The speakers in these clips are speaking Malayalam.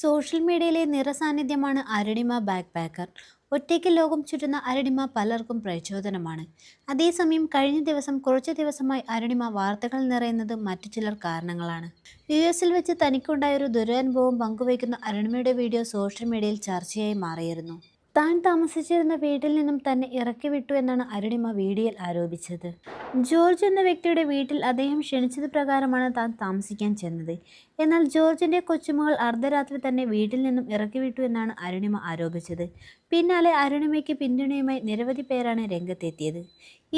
സോഷ്യൽ മീഡിയയിലെ നിറസാന്നിധ്യമാണ് അരുണിമ ബാക്ക് പാക്കർ ഒറ്റയ്ക്ക് ലോകം ചുറ്റുന്ന അരുണിമ പലർക്കും പ്രചോദനമാണ്. അതേസമയം കഴിഞ്ഞ ദിവസം കുറച്ച് ദിവസമായി അരുണിമ വാർത്തകൾ നിറയുന്നത് മറ്റു ചിലർ കാരണങ്ങളാണ്. യു എസിൽ വെച്ച് തനിക്കുണ്ടായ ഒരു ദുരനുഭവം പങ്കുവയ്ക്കുന്ന അരുണിമയുടെ വീഡിയോ സോഷ്യൽ മീഡിയയിൽ ചർച്ചയായി മാറിയിരുന്നു. താൻ താമസിച്ചിരുന്ന വീട്ടിൽ നിന്നും തന്നെ ഇറക്കി വിട്ടു എന്നാണ് അരുണിമ വീഡിയോയിൽ ആരോപിച്ചത്. ജോർജ് എന്ന വ്യക്തിയുടെ വീട്ടിൽ അദ്ദേഹം ക്ഷണിച്ചത് പ്രകാരമാണ് താൻ താമസിക്കാൻ ചെന്നത്. എന്നാൽ ജോർജിന്റെ കൊച്ചുമകൾ അർദ്ധരാത്രി തന്നെ വീട്ടിൽ നിന്നും ഇറക്കി വിട്ടു എന്നാണ് അരുണിമ ആരോപിച്ചത്. പിന്നാലെ അരുണിമയ്ക്ക് പിന്തുണയുമായി നിരവധി പേരാണ് രംഗത്തെത്തിയത്.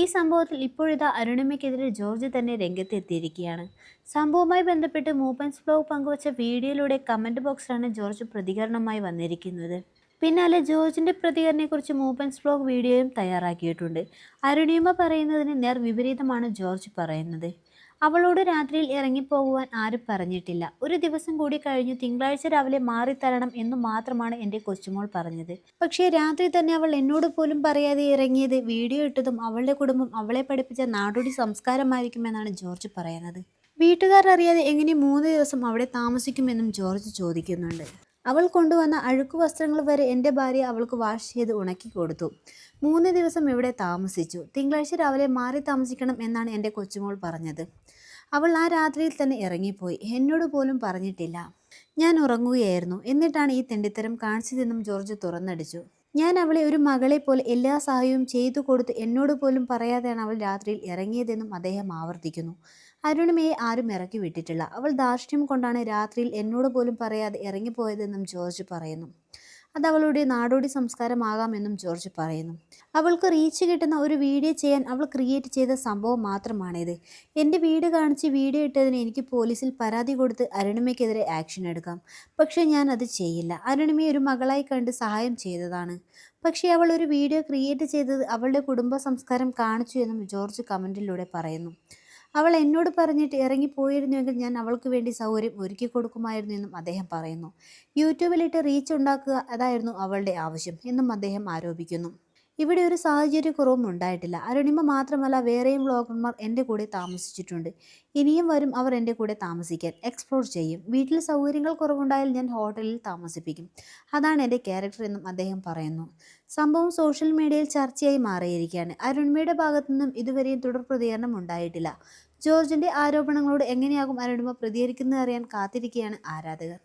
ഈ സംഭവത്തിൽ ഇപ്പോഴിതാ അരുണിമയ്ക്കെതിരെ ജോർജ് തന്നെ രംഗത്തെത്തിയിരിക്കുകയാണ്. സംഭവവുമായി ബന്ധപ്പെട്ട് മൂപ്പൻസ് ബ്ലോഗ് പങ്കുവച്ച വീഡിയോയിലൂടെ കമന്റ് ബോക്സിലാണ് ജോർജ് പ്രതികരണമായി വന്നിരിക്കുന്നത്. പിന്നാലെ ജോർജിന്റെ പ്രതികരണത്തെക്കുറിച്ച് മൂപ്പൻസ് ബ്ലോഗ് വീഡിയോയും തയ്യാറാക്കിയിട്ടുണ്ട്. അരുണിമ പറയുന്നതിന് നേർ വിപരീതമാണ് ജോർജ് പറയുന്നത്. അവളോട് രാത്രിയിൽ ഇറങ്ങിപ്പോകുവാൻ ആരും പറഞ്ഞിട്ടില്ല. ഒരു ദിവസം കൂടി കഴിഞ്ഞു തിങ്കളാഴ്ച രാവിലെ മാറിത്തരണം എന്നു മാത്രമാണ് എന്റെ കൊച്ചുമോൾ പറഞ്ഞത്. പക്ഷേ രാത്രി തന്നെ അവൾ എന്നോട് പോലും പറയാതെ ഇറങ്ങിയത് വീഡിയോ ഇട്ടതും അവളുടെ കുടുംബം അവളെ പഠിപ്പിച്ച നാടോടി സംസ്കാരമായിരിക്കുമെന്നാണ് ജോർജ് പറയുന്നത്. വീട്ടുകാർ അറിയാതെ എങ്ങനെ മൂന്ന് ദിവസം അവിടെ താമസിക്കുമെന്നും ജോർജ് ചോദിക്കുന്നുണ്ട്. അവൾ കൊണ്ടുവന്ന അഴുക്കു വസ്ത്രങ്ങൾ വരെ എന്റെ ഭാര്യ അവൾക്ക് വാഷ് ചെയ്ത് ഉണക്കി കൊടുത്തു. മൂന്ന് ദിവസം ഇവിടെ താമസിച്ചു. തിങ്കളാഴ്ച രാവിലെ മാറി താമസിക്കണം എന്നാണ് എന്റെ കൊച്ചുമോൾ പറഞ്ഞത്. അവൾ ആ രാത്രിയിൽ തന്നെ ഇറങ്ങിപ്പോയി. എന്നോട് പോലും പറഞ്ഞിട്ടില്ല. ഞാൻ ഉറങ്ങുകയായിരുന്നു. എന്നിട്ടാണ് ഈ തെണ്ടിത്തരം കാണിച്ചതെന്നും ജോർജ് തുറന്നടിച്ചു. ഞാൻ അവളെ ഒരു മകളെ പോലെ എല്ലാ സഹായവും ചെയ്തു കൊടുത്ത് എന്നോട് പോലും പറയാതെയാണ് അവൾ രാത്രിയിൽ ഇറങ്ങിയതെന്നും അദ്ദേഹം ആവർത്തിക്കുന്നു. അരുണിമയെ ആരും ഇറക്കി വിട്ടിട്ടില്ല. അവൾ ധാർഷ്ട്യം കൊണ്ടാണ് രാത്രിയിൽ എന്നോട് പോലും പറയാതെ ഇറങ്ങിപ്പോയതെന്നും ജോർജ് പറയുന്നു. അത് അവളുടെ നാടോടി സംസ്കാരമാകാമെന്നും ജോർജ് പറയുന്നു. അവൾക്ക് റീച്ച് കിട്ടുന്ന ഒരു വീഡിയോ ചെയ്യാൻ അവൾ ക്രിയേറ്റ് ചെയ്ത സംഭവം മാത്രമാണിത്. എന്റെ വീട് കാണിച്ച് വീഡിയോ ഇട്ടതിന് എനിക്ക് പോലീസിൽ പരാതി കൊടുത്ത് അരുണിമയ്ക്കെതിരെ ആക്ഷൻ എടുക്കാം. പക്ഷേ ഞാൻ അത് ചെയ്യില്ല. അരുണിമയെ ഒരു മകളായി കണ്ട് സഹായം ചെയ്തതാണ്. പക്ഷേ അവൾ ഒരു വീഡിയോ ക്രിയേറ്റ് ചെയ്തത് അവളുടെ കുടുംബ സംസ്കാരം കാണിച്ചു എന്നും ജോർജ് കമന്റിലൂടെ പറയുന്നു. അവൾ എന്നോട് പറഞ്ഞിട്ട് ഇറങ്ങിപ്പോയിരുന്നുവെങ്കിൽ ഞാൻ അവൾക്ക് വേണ്ടി സൗകര്യം ഒരുക്കി കൊടുക്കുമായിരുന്നു എന്നും അദ്ദേഹം പറയുന്നു. യൂട്യൂബിലിട്ട് റീച്ച് ഉണ്ടാക്കുക അതായിരുന്നു അവളുടെ ആവശ്യം എന്നും അദ്ദേഹം ആരോപിക്കുന്നു. ഇവിടെ ഒരു സാഹചര്യക്കുറവും ഉണ്ടായിട്ടില്ല. അരുണിമ മാത്രമല്ല വേറെയും ബ്ലോഗർമാർ എന്റെ കൂടെ താമസിച്ചിട്ടുണ്ട്. ഇനിയും വരും അവർ എന്റെ കൂടെ താമസിക്കാൻ. എക്സ്പ്ലോർ ചെയ്യും. വീട്ടിൽ സൗകര്യങ്ങൾ കുറവുണ്ടായാൽ ഞാൻ ഹോട്ടലിൽ താമസിപ്പിക്കും. അതാണ് എന്റെ ക്യാരക്ടർ എന്നും അദ്ദേഹം പറയുന്നു. സംഭവം സോഷ്യൽ മീഡിയയിൽ ചർച്ചയായി മാറിയിരിക്കുകയാണ്. അരുണിമയുടെ ഭാഗത്തു നിന്നും ഇതുവരെയും തുടർ പ്രതികരണം ഉണ്ടായിട്ടില്ല. ജോർജിന്റെ ആരോപണങ്ങളോട് എങ്ങനെയാകും അരുണിമ പ്രതികരിക്കുന്നത് അറിയാൻ കാത്തിരിക്കുകയാണ് ആരാധകർ.